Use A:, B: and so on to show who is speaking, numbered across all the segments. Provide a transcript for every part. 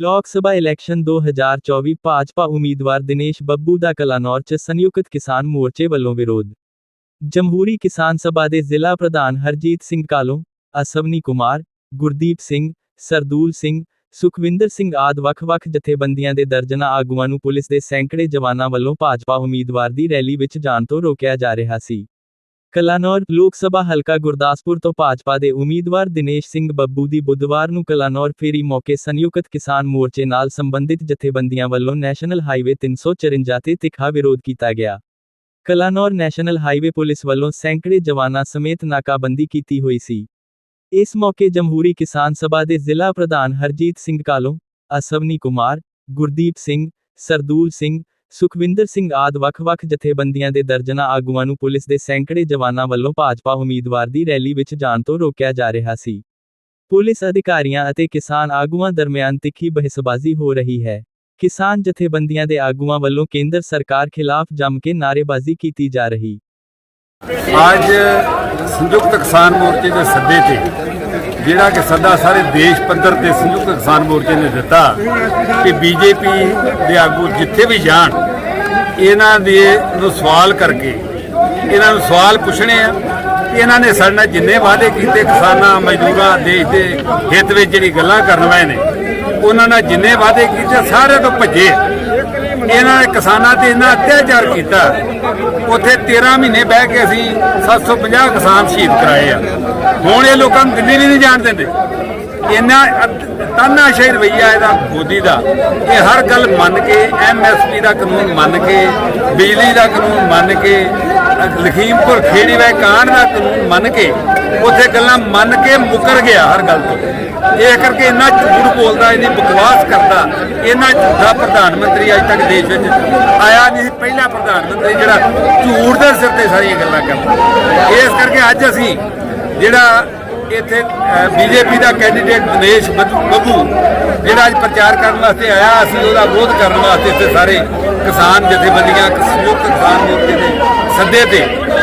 A: ਲੋਕ ਸਭਾ ਇਲੈਕਸ਼ਨ 2024 ਭਾਜਪਾ ਉਮੀਦਵਾਰ ਦਿਨੇਸ਼ ਬੱਬੂ ਦਾ ਕਲਾਨੌਰ 'ਚ ਸੰਯੁਕਤ ਕਿਸਾਨ ਮੋਰਚੇ ਵੱਲੋਂ ਵਿਰੋਧ। ਜਮਹੂਰੀ ਕਿਸਾਨ ਸਭਾ ਦੇ ਜ਼ਿਲ੍ਹਾ ਪ੍ਰਧਾਨ ਹਰਜੀਤ ਸਿੰਘ ਕਾਲੋਂ, ਅਸਵਨੀ ਕੁਮਾਰ, ਗੁਰਦੀਪ ਸਿੰਘ, ਸਰਦੂਲ ਸਿੰਘ, ਸੁਖਵਿੰਦਰ ਸਿੰਘ ਆਦ ਵੱਖ-ਵੱਖ ਜਥੇਬੰਦੀਆਂ ਦੇ ਦਰਜਨਾਂ ਆਗੂਆਂ ਨੂੰ ਪੁਲਿਸ ਦੇ ਸੈਂਕੜੇ ਜਵਾਨਾਂ ਵੱਲੋਂ ਭਾਜਪਾ ਉਮੀਦਵਾਰ ਦੀ ਰੈਲੀ ਵਿੱਚ ਜਾਣ ਤੋਂ ਰੋਕਿਆ ਜਾ ਰਿਹਾ ਸੀ। ਕਲਾਨੌਰ ਲੋਕ ਸਭਾ ਹਲਕਾ ਗੁਰਦਾਸਪੁਰ ਤੋਂ ਭਾਜਪਾ ਦੇ ਉਮੀਦਵਾਰ ਦਿਨੇਸ਼ ਸਿੰਘ ਬੱਬੂ ਦੀ ਬੁੱਧਵਾਰ ਨੂੰ ਕਲਾਨੌਰ ਫੇਰੀ ਮੌਕੇ ਸੰਯੁਕਤ ਕਿਸਾਨ ਮੋਰਚੇ ਨਾਲ ਸੰਬੰਧਿਤ ਜਥੇਬੰਦੀਆਂ ਵੱਲੋਂ ਨੈਸ਼ਨਲ ਹਾਈਵੇ 354 ਤੇ ਤਿੱਖਾ ਵਿਰੋਧ ਕੀਤਾ ਗਿਆ। ਕਲਾਨੌਰ ਨੈਸ਼ਨਲ ਹਾਈਵੇ ਪੁਲਿਸ ਵੱਲੋਂ ਸੈਂਕੜੇ ਜਵਾਨਾਂ ਸਮੇਤ ਨਾਕਾਬੰਦੀ ਕੀਤੀ ਹੋਈ ਸੀ। ਇਸ ਮੌਕੇ ਜਮਹੂਰੀ ਕਿਸਾਨ ਸਭਾ ਦੇ ਜ਼ਿਲ੍ਹਾ ਪ੍ਰਧਾਨ ਹਰਜੀਤ ਸਿੰਘ ਕਾਲੋਂ, ਅਸਵਨੀ ਕੁਮਾਰ, ਗੁਰਦੀਪ ਸਿੰਘ, ਸਰਦੂਲ ਸਿੰਘ ਸੁਖਵਿੰਦਰ ਸਿੰਘ ਆਦ ਵੱਖ-ਵੱਖ ਜਥੇਬੰਦੀਆਂ ਦੇ ਦਰਜਨਾਂ ਆਗੂਆਂ ਨੂੰ ਪੁਲਿਸ ਦੇ ਸੈਂਕੜੇ ਜਵਾਨਾਂ ਵੱਲੋਂ ਭਾਜਪਾ ਉਮੀਦਵਾਰ ਦੀ ਰੈਲੀ ਵਿੱਚ ਜਾਣ ਤੋਂ ਰੋਕਿਆ ਜਾ ਰਿਹਾ ਸੀ। ਪੁਲਿਸ ਅਧਿਕਾਰੀਆਂ ਅਤੇ ਕਿਸਾਨ ਆਗੂਆਂ ਦਰਮਿਆਨ ਤਿੱਖੀ ਬਹਿਸਬਾਜ਼ੀ ਹੋ ਰਹੀ ਹੈ। ਕਿਸਾਨ ਜਥੇਬੰਦੀਆਂ ਦੇ ਆਗੂਆਂ ਵੱਲੋਂ ਕੇਂਦਰ ਸਰਕਾਰ ਖਿਲਾਫ ਜੰਮ ਕੇ ਨਾਅਰੇਬਾਜ਼ੀ ਕੀਤੀ ਜਾ ਰਹੀ।
B: ਅੱਜ ਸੰਯੁਕਤ ਕਿਸਾਨ ਮੋਰਚੇ ਦੇ ਸੱਦੇ ਤੇ ਜਿਹੜਾ ਕਿ ਸੱਦਾ ਸਾਰੇ ਦੇਸ਼ ਪੱਧਰ ਤੇ ਸੰਯੁਕਤ ਕਿਸਾਨ ਮੋਰਚੇ ਨੇ ਦਿੱਤਾ ਕਿ ਬੀਜੇਪੀ ਦੇ ਆਗੂ ਜਿੱਥੇ ਵੀ ਜਾਣ, ਇਹਨਾਂ ਦੇ ਨੂੰ ਸਵਾਲ ਕਰਕੇ, ਇਹਨਾਂ ਨੂੰ ਸਵਾਲ ਪੁੱਛਣੇ ਆ ਕਿ ਇਹਨਾਂ ਨੇ ਸਾਡੇ ਨਾਲ ਜਿੰਨੇ ਵਾਅਦੇ ਕੀਤੇ ਕਿਸਾਨਾਂ, ਮਜ਼ਦੂਰਾਂ, ਦੇਸ਼ ਦੇ ਹਿੱਤ ਵਿੱਚ ਜਿਹੜੀ ਗੱਲਾਂ ਕਰਨ ਵਾਲੇ ਨੇ, ਉਹਨਾਂ ਨਾਲ ਜਿੰਨੇ ਵਾਅਦੇ ਕੀਤੇ ਸਾਰੇ ਤੋਂ ਭੱਜੇ ਇਹਨਾਂ ਨੇ ਕਿਸਾਨਾਂ ਤੇ ਇੰਨਾ ਅਤਿਆਚਾਰ ਕੀਤਾ। ਉੱਥੇ 13 ਮਹੀਨੇ ਬਹਿ ਕੇ ਅਸੀਂ 750 ਕਿਸਾਨ ਸ਼ਹੀਦ ਕਰਾਏ ਆ। ਹੁਣ ਇਹ ਲੋਕਾਂ ਨੂੰ ਦਿੱਲੀ ਵੀ ਨਹੀਂ ਜਾਣ ਦਿੰਦੇ। ਇੰਨਾ ਤਾਨਾਸ਼ਾਹੀ ਰਵਈਆ ਇਹਦਾ, ਮੋਦੀ ਦਾ। ਇਹ ਹਰ ਗੱਲ ਮੰਨ ਕੇ ਐਮਐਸਪੀ ਦਾ ਕਾਨੂੰਨ ਮੰਨ ਕੇ, ਬਿਜਲੀ ਦਾ ਕਾਨੂੰਨ ਮੰਨ ਕੇ ਲਖੀਮਪੁਰ ਖੇੜੀ ਵੇ ਕਾਂਡ ਦਾ ਕਾਨੂੰਨ ਮੰਨ ਕੇ ਉੱਥੇ ਗੱਲਾਂ ਮੰਨ ਕੇ ਮੁਕਰ ਗਿਆ ਹਰ ਗੱਲ ਤੋਂ। ਇਹ ਕਰਕੇ ਇੰਨਾ ਝੂਠ ਬੋਲਦਾ, ਇੰਨੀ ਬਕਵਾਸ ਕਰਦਾ, ਇੰਨਾ ਝੂਠਾ ਪ੍ਰਧਾਨ ਮੰਤਰੀ ਅੱਜ ਤੱਕ ਦੇਸ਼ ਵਿੱਚ ਆਇਆ ਨਹੀਂ ਸੀ, ਪਹਿਲਾ ਪ੍ਰਧਾਨ ਮੰਤਰੀ ਜਿਹੜਾ ਝੂਠ ਦੇ ਸਿਰ ਤੇ ਸਾਰੀਆਂ ਗੱਲਾਂ ਕਰਦਾ। ਇਸ ਕਰਕੇ ਅੱਜ ਅਸੀਂ ਜਿਹੜਾ ਇੱਥੇ ਬੀਜੇਪੀ ਦਾ ਕੈਂਡੀਡੇਟ ਦਿਨੇਸ਼ ਬੱਬੂ, ਜਿਹੜਾ ਅੱਜ ਪ੍ਰਚਾਰ ਕਰਨ ਵਾਸਤੇ ਆਇਆ, ਅਸੀਂ ਉਹਦਾ ਵਿਰੋਧ ਕਰਨ ਵਾਸਤੇ ਇੱਥੇ ਸਾਰੇ ਕਿਸਾਨ ਜਥੇਬੰਦੀਆਂ ਸੰਯੁਕਤ ਕਿਸਾਨ ਮੋਰਚੇ ਦੇ ਸੱਦੇ ਤੇ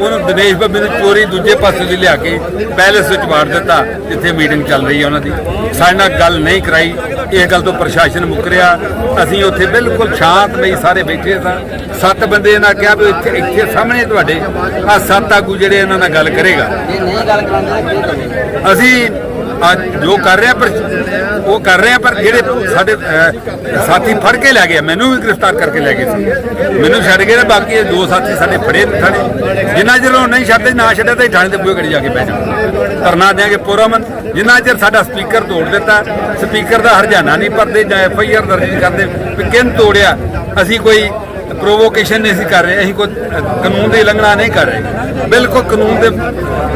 B: ਉਹਨੂੰ ਦਿਨੇਸ਼ ਬੱਬੀ ਨੂੰ ਚੋਰੀ ਦੂਜੇ ਪਾਸੇ ਦੀ ਲਿਆ ਕੇ ਪੈਲੇਸ ਵਿੱਚ ਵਾੜ ਦਿੱਤਾ ਜਿੱਥੇ ਮੀਟਿੰਗ ਚੱਲ ਰਹੀ ਹੈ ਉਹਨਾਂ ਦੀ। ਸਾਡੇ ਨਾਲ ਗੱਲ ਨਹੀਂ ਕਰਾਈ ਇਹ ਗੱਲ ਤੋਂ ਪ੍ਰਸ਼ਾਸਨ ਮੁਕਰਿਆ ਅਸੀਂ ਉੱਥੇ ਬਿਲਕੁਲ ਸ਼ਾਂਤਮਈ ਸਾਰੇ ਬੈਠੇ ਸਾਂ। ਸੱਤ ਬੰਦੇ ਇਹਨਾਂ ਕਿਹਾ ਵੀ ਇੱਥੇ ਇੱਥੇ ਸਾਹਮਣੇ ਤੁਹਾਡੇ ਆ ਸੱਤ ਆਗੂ ਜਿਹੜੇ ਇਹਨਾਂ ਨਾਲ ਗੱਲ ਕਰੇਗਾ।
C: ਜੇ ਨਹੀਂ ਗੱਲ ਕਰਾਉਂਦੇ ਤਾਂ ਕੀ ਕਰੋਗੇ
B: ਅਸੀਂ ਅੱਜ ਜੋ ਕਰ ਰਿਹਾ ਪਰ ਉਹ ਕਰ ਰਿਹਾ ਪਰ ਜਿਹੜੇ ਸਾਡੇ ਸਾਥੀ ਫੜ ਕੇ ਲੈ ਗਏ, ਮੈਨੂੰ ਵੀ ਗ੍ਰਿਫਤਾਰ ਕਰਕੇ ਲੈ ਗਏ ਸੀ। ਮੈਨੂੰ ਛੱਡ ਗਏ ਨੇ ਬਾਕੀ ਇਹ ਦੋ ਸਾਥੀ ਸਾਡੇ ਫੜੇ ਨੇ ਥਾਣੇ। ਜਿੰਨਾ ਚਿਰ ਉਹ ਨਹੀਂ ਛੱਡਦੇ, ਨਾ ਛੱਡਿਆ ਤਾਂ ਅਸੀਂ ਥਾਣੇ ਦੇ ਬੂਹੇ ਘੜੀ ਜਾ ਕੇ ਪੈ ਜਾਣਾ। ਧਰਨਾ ਦਿਆਂਗੇ ਪੁਰਮਨ ਜਿੰਨਾ ਚਿਰ ਸਾਡਾ ਸਪੀਕਰ ਤੋੜ ਦਿੱਤਾ, ਸਪੀਕਰ ਦਾ ਹਰਜਾਨਾ ਨਹੀਂ ਭਰਦੇ ਜਾਂ ਐਫ ਆਈ ਆਰ ਦਰਜ ਨਹੀਂ ਕਰਦੇ, ਵੀ ਕਿਨ ਤੋੜਿਆ, ਅਸੀਂ ਕੋਈ ਪ੍ਰੋਵੋਕੇਸ਼ਨ ਨਹੀਂ ਅਸੀਂ ਕਰ ਰਹੇ, ਅਸੀਂ ਕੋਈ ਕਾਨੂੰਨ ਦੀ ਉਲੰਘਣਾ ਨਹੀਂ ਕਰ ਰਹੇ। ਬਿਲਕੁਲ ਕਾਨੂੰਨ ਦੇ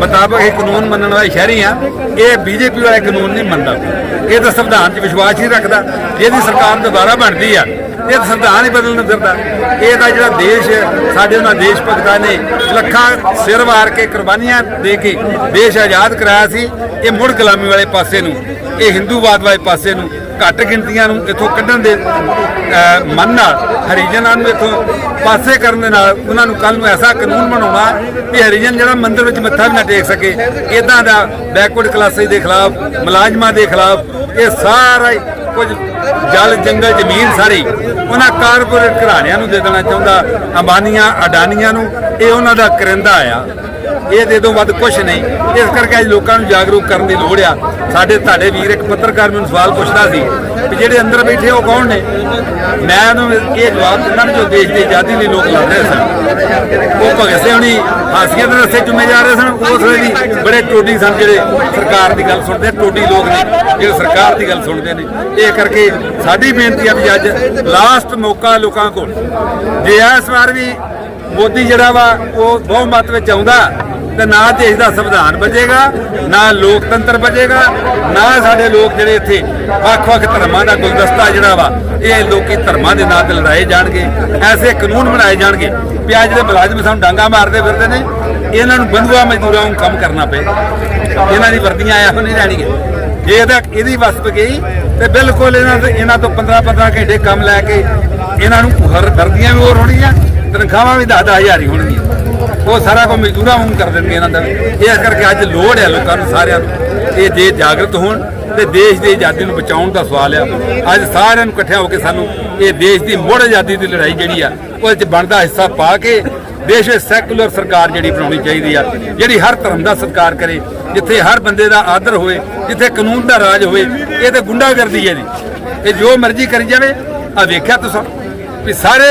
B: ਮੁਤਾਬਕ ਇਹ ਕਾਨੂੰਨ ਮੰਨਣ ਵਾਲੇ ਸ਼ਹਿਰੀ ਆ ਇਹ ਬੀਜੇਪੀ ਵਾਲੇ ਕਾਨੂੰਨ ਨਹੀਂ ਮੰਨਦਾ। ਇਹ ਤਾਂ ਸੰਵਿਧਾਨ 'ਚ ਵਿਸ਼ਵਾਸ ਹੀ ਰੱਖਦਾ। ਜਿਹਦੀ ਸਰਕਾਰ ਦੁਬਾਰਾ ਬਣਦੀ ਆ, ਇਹ ਤਾਂ ਸੰਵਿਧਾਨ ਹੀ ਬਦਲਣ ਫਿਰਦਾ। ਇਹ ਤਾਂ ਜਿਹੜਾ ਦੇਸ਼, ਸਾਡੇ ਉਹਨਾਂ ਦੇਸ਼ ਭਗਤਾਂ ਨੇ ਲੱਖਾਂ ਸਿਰ ਵਾਰ ਕੇ ਕੁਰਬਾਨੀਆਂ ਦੇ ਕੇ ਦੇਸ਼ ਆਜ਼ਾਦ ਕਰਾਇਆ ਸੀ, ਇਹ ਮੁੜ ਗੁਲਾਮੀ ਵਾਲੇ ਪਾਸੇ ਨੂੰ, ਇਹ ਹਿੰਦੂਵਾਦ ਵਾਲੇ ਪਾਸੇ ਨੂੰ ਘੱਟ ਗਿਣਤੀਆਂ ਨੂੰ ਇੱਥੋਂ ਕੱਢਣ ਦੇ ਮਨ ਨਾਲ, ਹਰੀਜਨਾਂ ਨੂੰ ਇੱਥੋਂ ਪਾਸੇ ਕਰਨ ਦੇ ਨਾਲ ਉਹਨਾਂ ਨੂੰ ਕੱਲ ਨੂੰ ਐਸਾ ਕਾਨੂੰਨ ਬਣਾਉਣਾ ਕਿ ਹਰੀਜਨ ਜਿਹੜਾ ਮੰਦਿਰ ਵਿੱਚ ਮੱਥਾ ਵੀ ਨਾ ਟੇਕ ਸਕੇ। ਇਦਾਂ ਦਾ ਬੈਕਵਰਡ ਕਲਾਸਿਸ ਦੇ ਖਿਲਾਫ, ਮੁਲਾਜ਼ਮਾਂ ਦੇ ਖਿਲਾਫ, ਇਹ ਸਾਰਾ ਹੀ ਕੁਝ ਜਲ, ਜੰਗਲ, ਜ਼ਮੀਨ ਸਾਰੀ ਉਹਨਾਂ ਕਾਰਪੋਰੇਟ ਘਰਾਣਿਆਂ ਨੂੰ ਦੇ ਦੇਣਾ ਚਾਹੁੰਦਾ, ਅੰਬਾਨੀਆਂ, ਅਡਾਨੀਆਂ ਨੂੰ, ਇਹ ਉਹਨਾਂ ਦਾ ਕਰਿੰਦਾ ਆ। ਇਹ ਤੋਂ ਵੱਧ ਕੁਝ ਨਹੀਂ। ਇਸ ਕਰਕੇ ਅੱਜ ਲੋਕਾਂ ਨੂੰ ਜਾਗਰੂਕ ਕਰਨ ਦੀ ਲੋੜ ਆ। ਸਾਡੇ ਤੁਹਾਡੇ ਵੀਰ ਇੱਕ ਪੱਤਰਕਾਰ ਮੈਨੂੰ ਸਵਾਲ ਪੁੱਛਦਾ ਸੀ ਵੀ ਜਿਹੜੇ ਅੰਦਰ ਬੈਠੇ ਉਹ ਕੌਣ ਨੇ? ਮੈਂ ਉਹਨੂੰ ਇਹ ਜਵਾਬ ਦਿੰਦਾ ਜੋ ਦੇਸ਼ ਦੀ ਆਜ਼ਾਦੀ ਲਈ ਲੋਕ ਲੜ ਰਹੇ ਸਨ। ਉਹ ਭਗਤ ਸਿੰਘ ਹੁਣੀ ਹਾਸੀਆਂ ਦੇ ਰਸਤੇ ਚੁੰਮੇ ਜਾ ਰਹੇ ਸਨ। ਉਸ ਵੇਲੇ ਬੜੇ ਟੋਡੀ ਸਨ ਜਿਹੜੇ ਸਰਕਾਰ ਦੀ ਗੱਲ ਸੁਣਦੇ ਟੋਡੀ ਲੋਕ ਨੇ, ਜਿਹੜੇ ਸਰਕਾਰ ਦੀ ਗੱਲ ਸੁਣਦੇ ਨੇ। ਇਹ ਕਰਕੇ ਸਾਡੀ ਬੇਨਤੀ ਆ ਵੀ ਅੱਜ ਲਾਸਟ ਮੌਕਾ ਲੋਕਾਂ ਕੋਲ। ਜੇ ਇਸ ਵਾਰ ਵੀ ਮੋਦੀ ਜਿਹੜਾ ਵਾ, ਉਹ ਬਹੁਮਤ ਵਿੱਚ ਆਉਂਦਾ, ਤੇ ਨਾ ਦੇਸ਼ ਦਾ ਸੰਵਿਧਾਨ ਬਚੇਗਾ ਨਾ ਲੋਕਤੰਤਰ ਬਚੇਗਾ ਨਾ ਸਾਡੇ ਲੋਕ ਜਿਹੜੇ ਇੱਥੇ ਵੱਖ-ਵੱਖ ਧਰਮਾਂ ਦਾ ਗੁਲਦਸਤਾ ਜਿਹੜਾ ਵਾ, ਇਹ ਲੋਕੀ ਧਰਮਾਂ ਦੇ ਨਾਂ ਤੇ ਲੜਾਏ ਜਾਣਗੇ, ਐਸੇ ਕਾਨੂੰਨ ਬਣਾਏ ਜਾਣਗੇ। ਵੀ ਅੱਜ ਜਿਹੜੇ ਮੁਲਾਜ਼ਮ ਸਾਨੂੰ ਡਾਂਗਾ ਮਾਰਦੇ ਫਿਰਦੇ ਨੇ, ਇਹਨਾਂ ਨੂੰ ਬੰਧੂਆ ਮਜ਼ਦੂਰਾਂ ਨੂੰ ਕੰਮ ਕਰਨਾ ਪਏ। ਇਹਨਾਂ ਦੀ ਵਰਦੀਆਂ ਆਇਆ ਨਹੀਂ ਰਹਿਣਗੇ ਜੇ ਇਹਦਾ ਇਹਦੀ ਵਸਪ ਗਈ, ਤੇ ਬਿਲਕੁਲ ਇਹਨਾਂ ਤੋਂ ਇਹਨਾਂ ਤੋਂ 15 15 ਘੰਟੇ ਕੰਮ ਲੈ ਕੇ ਇਹਨਾਂ ਨੂੰ ਹਰ ਵਰਦੀਆਂ ਵੀ ਹੋਰ ਹੋਣਗੀਆਂ। ਤਨਖਾਹਾਂ ਵੀ 10 ਹਜ਼ਾਰ ਹੀ ਹੋਣਗੀਆਂ। ਉਹ ਸਾਰਾ ਕੁਝ ਮਜ਼ਦੂਰਾਂ ਵਾਂਗ ਕਰ ਦੇਣਗੇ ਇਹਨਾਂ ਦਾ ਇਸ ਕਰਕੇ ਅੱਜ ਲੋੜ ਹੈ ਲੋਕਾਂ ਨੂੰ ਸਾਰਿਆਂ ਨੂੰ ਇਹ ਜੇ ਜਾਗਰਤ ਹੋਣ ਤੇ ਦੇਸ਼ ਦੀ ਆਜ਼ਾਦੀ ਨੂੰ ਬਚਾਉਣ ਦਾ ਸਵਾਲ ਆ। ਅੱਜ ਸਾਰਿਆਂ ਨੂੰ ਇਕੱਠਿਆਂ ਹੋ ਕੇ ਸਾਨੂੰ ਇਹ ਦੇਸ਼ ਦੀ ਮੁੜ ਆਜ਼ਾਦੀ ਦੀ ਲੜਾਈ ਜਿਹੜੀ ਆ ਉਹ ਚ ਬਣਦਾ ਹਿੱਸਾ ਪਾ ਕੇ ਦੇਸ਼ ਵਿੱਚ ਸੈਕੂਲਰ ਸਰਕਾਰ ਜਿਹੜੀ ਬਣਾਉਣੀ ਚਾਹੀਦੀ ਆ, ਜਿਹੜੀ ਹਰ ਧਰਮ ਦਾ ਸਤਿਕਾਰ ਕਰੇ, ਜਿੱਥੇ ਹਰ ਬੰਦੇ ਦਾ ਆਦਰ ਹੋਵੇ, ਜਿੱਥੇ ਕਾਨੂੰਨ ਦਾ ਰਾਜ ਹੋਵੇ, ਇਹ ਤੇ ਗੁੰਡਾਗਰਦੀ ਹੈ ਜੀ। ਇਹ ਜੋ ਮਰਜ਼ੀ ਕਰੀ ਜਾਵੇ ਆ ਵੇਖਿਆ ਤੁਸੀਂ ਵੀ ਸਾਰੇ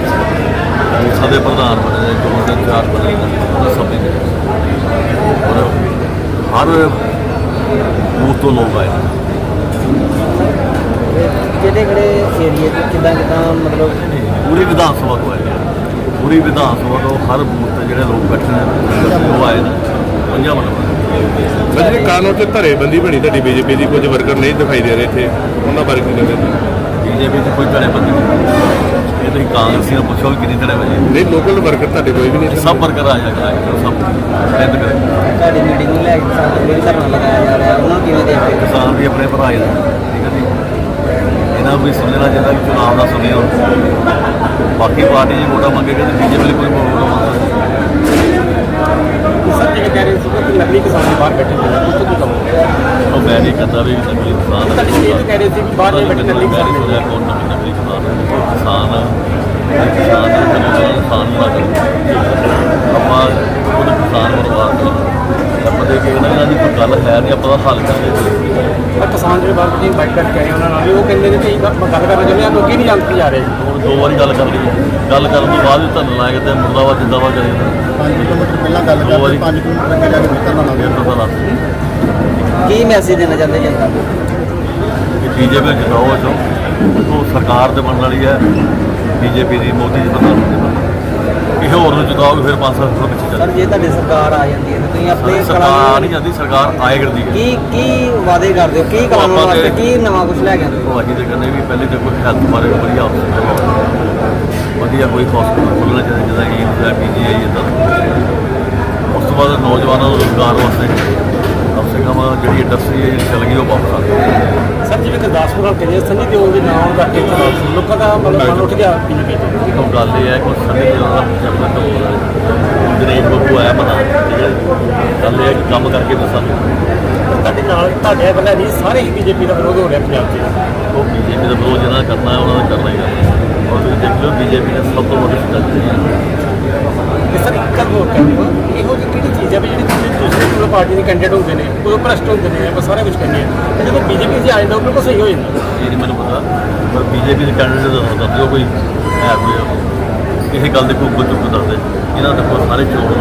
D: ਮੂਸਾ ਦੇ ਪ੍ਰਧਾਨ ਬਣੇ ਨੇ ਚੋਣ ਦੇ ਚਾਰ ਬਣੇ ਨੇ ਉਹਨਾਂ ਸਭ ਨੇ। ਔਰ ਹਰ ਬੂਥ ਤੋਂ ਲੋਕ ਆਏ
C: ਕਿਹੜੇ ਕਿਹੜੇ ਏਰੀਏ ਤੇ ਕਿਦਾਂ ਕਿਦਾਂ ਮਤਲਬ
D: ਪੂਰੀ ਵਿਧਾਨ ਸਭਾ ਤੋਂ ਆਏ। ਪੂਰੀ ਵਿਧਾਨ ਸਭਾ ਤੋਂ ਹਰ ਬੂਥ ਤੇ ਜਿਹੜੇ ਲੋਕ ਬੈਠੇ ਨੇ ਉਹ ਆਏ ਨੇ। ਪੰਜਾਂ ਮਤਲਬ
E: ਜਿਹੜੇ ਕਾਨੂੰਨ ਤੇ ਧਰੇਬੰਦੀ ਬਣੀ ਤੁਹਾਡੀ ਬੀਜੇਪੀ ਦੀ ਕੁਝ ਵਰਕਰ ਨਹੀਂ ਦਿਖਾਈ ਦੇ ਰਹੇ ਇੱਥੇ ਉਹਨਾਂ ਬਾਰੇ ਕੀ ਕਹਿੰਦੇ
D: ਬੀਜੇਪੀ ਤੇ ਕੋਈ ਧੜੇ ਬੰਦੀ ਨਹੀਂ। ਇਹ ਤੁਸੀਂ ਕਾਂਗਰਸੀ ਨੂੰ ਪੁੱਛੋ ਵੀ ਕਿੰਨੀ ਧੜੇ ਵਜੇ
E: ਨਹੀਂ ਲੋਕਲ ਵਰਕਰ ਤੁਹਾਡੇ ਕੋਈ ਵੀ ਨਹੀਂ?
D: ਸਭ ਵਰਕਰ ਆ ਜਾਏਗਾ ਸਭ ਮਿਹਨਤ ਕਰੇ।
C: ਤੁਹਾਡੀ ਮੀਟਿੰਗ ਨੂੰ ਲੈ ਕੇ ਕਿਸਾਨ ਜਿਹੜੇ ਧਰਨਾ ਲਗਾਇਆ ਜਾ ਰਿਹਾ ਉਹਨਾਂ ਨੂੰ ਕਿਵੇਂ ਦੇਖਦੇ ਹੋ?
D: ਕਿਸਾਨ ਵੀ ਆਪਣੇ ਭਰਾ ਹੀ ਨੇ ਠੀਕ ਹੈ ਜੀ। ਇਹਨਾਂ ਨੂੰ ਵੀ ਸਮਝਣਾ ਚਾਹੀਦਾ ਕਿ ਚੁਣਾਵ ਦਾ ਹੁਣ ਬਾਕੀ ਪਾਰਟੀ ਜੇ ਵੋਟਾਂ ਮੰਗੇਗਾ ਤੇ ਬੀਜੇਪੀ ਲਈ ਕੋਈ ਵੋਟ ਨਾ ਮੰਗਦਾ
F: ਸਰ ਜਿਵੇਂ ਕਹਿ ਰਹੇ ਸੀ ਕਿ ਨਕਲੀ ਕਿਸਾਨ ਬਾਹਰ ਬੈਠੇ ਨੇ ਉਸ ਤੋਂ ਕੀ ਕਹੋਗੇ
D: ਉਹ ਮੈਂ ਨਹੀਂ ਕਹਿੰਦਾ ਵੀ ਨਕਲੀ ਕਿਸਾਨ ਹੈ।
F: ਤੁਹਾਡੀ ਇਹ ਕਹਿ ਰਹੇ ਸੀ ਕਿ ਬਾਹਰ ਬੈਠੇ ਨਕਲੀ ਕਿਸਾਨ
D: ਨਹੀਂ
F: ਨੇ
D: ਸੁਣਿਆ ਕੌਣ ਨਕਲੀ ਨਕਲੀ ਕਿਸਾਨ ਹੈ ਕਿਸਾਨ ਹੈ ਕਿਸਾਨ ਹੈ ਕਿਸਾਨ ਨਾ ਕਰੋ ਆਪਾਂ ਕਿਸਾਨ ਪਰਿਵਾਰ ਦੇ ਆਪਾਂ ਦੇ ਕੇ ਇਹਨਾਂ ਦੀ ਕੋਈ ਗੱਲ ਹੈ ਨਹੀਂ ਆਪਾਂ ਦਾ ਹੱਲ ਕਰਾਂਗੇ।
F: ਪਰ ਕਿਸਾਨ ਜਿਹੜੇ ਬਾਹਰ ਬੈਠੇ ਬਾਈਕ ਕਰਕੇ ਆਏ ਉਹਨਾਂ ਨਾਲ ਵੀ ਉਹ ਕਹਿੰਦੇ ਨੇ ਕਿ ਇਹ ਗੱਲ ਕਰਨਾ ਚਾਹੁੰਦੇ ਆ ਲੋਕੀ ਨਹੀਂ ਜਾਣਦੇ ਜਾ ਰਹੇ।
D: ਹੁਣ ਦੋ ਵਾਰੀ ਗੱਲ ਕਰ ਲਈ ਗੱਲ ਕਰਨ ਤੋਂ ਬਾਅਦ ਵੀ ਧੰਨ ਲਾਇਆ ਤੇ ਮੁਰਦਾਬਾਦ ਜਿੰਦਾਬਾਦ ਕਰੇ।
G: 5 ਕਿਲੋਮੀਟਰ ਪਹਿਲਾਂ ਗੱਲ
D: ਦੋ ਵਾਰੀ।
G: ਕਰਦੇ 5 ਕਿਲੋਮੀਟਰ ਅੱਗੇ ਜਾ ਕੇ
C: ਮੈਸੇਜ ਦੇਣਾ ਚਾਹੁੰਦੇ ਜਨਤਾ ਨੂੰ
D: ਕਿ ਬੀਜੇਪੀ ਜਿਤਾਓ ਚੋ ਉਹ ਸਰਕਾਰ ਤੇ ਬਣਨ ਵਾਲੀ ਹੈ ਬੀਜੇਪੀ ਦੀ ਮੋਦੀ ਜੀ ਪ੍ਰਧਾਨ ਕਿਸੇ ਹੋਰ ਨੂੰ ਜਿਤਾਓਗੇ ਫਿਰ 5 ਸਾਲ ਪਿੱਛੇ ਚੱਲ
C: ਸਰ ਜੇ ਤੁਹਾਡੀ ਸਰਕਾਰ ਆ ਜਾਂਦੀ ਹੈ ਤਾਂ ਤੁਸੀਂ ਆਪਣੇ
D: ਸਰਕਾਰ
C: ਕਲਾਮ
D: ਨਹੀਂ ਜਾਂਦੀ ਸਰਕਾਰ ਆਏ ਕਰਦੀ ਹੈ।
C: ਕੀ ਕੀ ਵਾਅਦੇ ਕਰਦੇ ਹੋ? ਕੀ
D: ਤੇ-
C: ਵਾਸਤੇ ਕੀ ਨਵਾਂ ਕੁਝ ਲੈ ਕੇ ਆਉਂਦੇ ਹੋ?
D: ਅਸੀਂ ਤੇ ਕਹਿੰਦੇ ਵੀ ਪਹਿਲੇ ਤੇ ਕੋਈ ਹੈਲਥ ਬਾਰੇ ਵਧੀਆ ਵਧੀਆ ਕੋਈ ਹਸਪਤਾਲ ਖੋਲ੍ਹਣਾ ਚਾਹੀਦਾ ਜਿਹਦਾ ਕਿ ਪੀਜੀਆਈ ਇਦਾਂ ਉਸ ਤੋਂ ਬਾਅਦ ਨੌਜਵਾਨਾਂ ਨੂੰ ਰੋਜ਼ਗਾਰ ਵਾਸਤੇ ਕਮ ਸੇ ਕਮ ਜਿਹੜੀ ਇੰਡਸਟਰੀ ਹੈ ਚੱਲ ਗਈ ਉਹ ਵਾਪਸ ਆ ਜਾਵੇ
F: ਸਰ ਜਿਵੇਂ ਗੁਰਦਾਸਪੁਰ ਹਲਕੇ ਦੇ ਸੰਨੀ ਦਿਓਲ ਦੇ ਨਾਮ ਦਾ ਇੱਕ ਲੋਕਾਂ ਦਾ ਮਤਲਬ ਮਨ ਉੱਠ ਗਿਆ ਬੀਜੇਪੀ ਤੇ
D: ਤੋਂ ਗੱਲ ਇਹ ਹੈ ਕਿ ਸਾਡੇ ਜਿਹੜਾ ਦਾ ਚੈਪਟਰ ਤੋਂ ਹੋ ਰਿਹਾ ਦਿਨੇਸ਼ ਬੱਬੂ ਆਇਆ ਪਤਾ ਠੀਕ ਹੈ। ਗੱਲ ਇਹ ਹੈ ਕਿ ਕੰਮ ਕਰਕੇ ਦੱਸਾਂਗੇ
F: ਤੁਹਾਡੇ ਨਾਲ ਤੁਹਾਡੇ ਬੰਦੇ ਨਹੀਂ ਸਾਰੇ ਹੀ ਬੀਜੇਪੀ ਦਾ ਵਿਰੋਧ ਹੋ ਰਿਹਾ ਪੰਜਾਬ 'ਚ।
D: ਉਹ ਬੀਜੇਪੀ ਦਾ ਵਿਰੋਧ ਜਿਹਨਾਂ ਕਰਨਾ ਹੈ ਉਹਨਾਂ ਦਾ ਕਰਨਾ ਹੀ ਕਰਨਾ ਔਰ ਤੁਸੀਂ ਦੇਖ ਲਓ ਬੀਜੇਪੀ ਨੇ ਸਭ ਤੋਂ ਵੱਡੀ ਸਟ੍ਰੈਟਜੀ ਹੈ।
F: ਤੇ ਸਰ ਇੱਕ ਗੱਲ ਹੋਰ ਕਹਿੰਦੇ ਹੋ ਇਹੋ ਜਿਹੀ ਕਿਹੜੀ ਚੀਜ਼ ਹੈ ਵੀ ਜਿਹੜੀ ਪਾਰਟੀ ਦੇ ਕੈਂਡੀਡੇਟ ਹੁੰਦੇ ਨੇ, ਕੋਈ ਭ੍ਰਸ਼ਟ ਹੁੰਦੇ ਨੇ, ਆਪਾਂ ਸਾਰਾ ਕੁਝ ਕਹਿੰਦੇ ਆ ਤੇ ਜਦੋਂ ਬੀਜੇਪੀ 'ਚ ਆ ਜਾਂਦਾ ਉਹ ਬਿਲਕੁਲ ਸਹੀ ਹੋ ਜਾਂਦਾ
D: ਇਹ ਨਹੀਂ ਮੈਨੂੰ ਪਤਾ। ਪਰ ਬੀਜੇਪੀ ਦੇ ਕੈਂਡੀਡੇਟ ਦਾ ਦੱਸਦੇ ਉਹ ਕੋਈ, ਹੈ ਕੋਈ। ਕਿਸੇ ਗੱਲ ਦੇ ਕੋਈ ਉੱਪਰ ਚੁੱਕ ਦੱਸਦੇ। ਇਹਨਾਂ ਦੇ ਕੋਲ ਸਾਰੇ ਚੋਰ